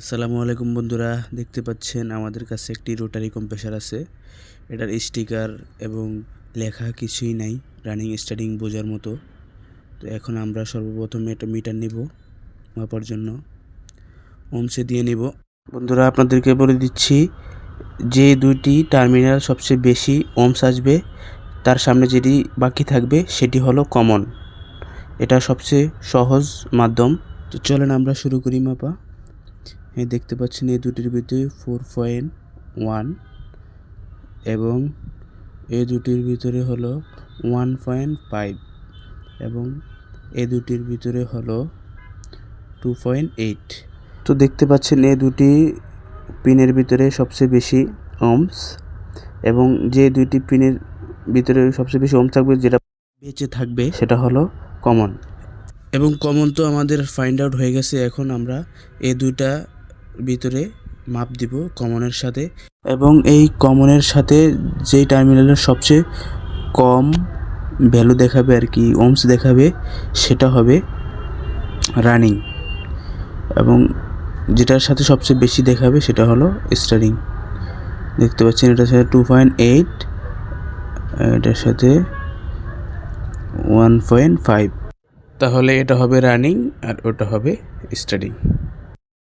আসসালামু আলাইকুম বন্ধুরা, দেখতে পাচ্ছেন আমাদের কাছে একটি রোটারি কম্প্রেসার আছে। এটার স্টিকার এবং লেখা কিছুই নাই রানিং স্টার্টিং বোঝার মতো। তো এখন আমরা সর্বপ্রথম এটা মিটার নিব, মাপার জন্য। ওমসে দিয়ে নিব। বন্ধুরা, আপনাদেরকে বলে দিচ্ছি, যে দুইটি টার্মিনাল সবচেয়ে বেশি ওমস আসবে, তার সামনে যেটি বাকি থাকবে সেটি হলো কমন এটা সবচেয়ে সহজ মাধ্যম। তো চলেন আমরা শুরু করি মাপা। এই দেখতে পাচ্ছেন এই দুটির ভিতরে ফোর পয়েন্ট ওয়ান এবং এই দুটির ভিতরে হলো ওয়ান পয়েন্ট ফাইভ এবং এই দুটির ভিতরে হলো টু পয়েন্ট এইট তো দেখতে পাচ্ছেন এই দুটি পিনের ভিতরে সবচেয়ে বেশি ওমস এবং যে দুইটি পিনের ভিতরে সবচেয়ে বেশি ওম থাকবে যেটা বেঁচে থাকবে সেটা হলো কমন এবং কমন তো আমাদের ফাইন্ড আউট হয়ে গেছে, এখন আমরা এই দুইটা ভিতরে মাপ দিব কমনের সাথে। এবং এই কমনের সাথে যেই টার্মিনালের সবচেয়ে কম ভ্যালু দেখাবে আর কি ওমস দেখাবে, সেটা হবে রানিং এবং যেটার সাথে সবচেয়ে বেশি দেখাবে সেটা হলো স্টারিং দেখতে পাচ্ছেন, এটার সাথে টু পয়েন্ট এইট এটার সাথে ওয়ান পয়েন্ট ফাইভ তাহলে এটা হবে রানিং আর ওটা হবে স্টাডিং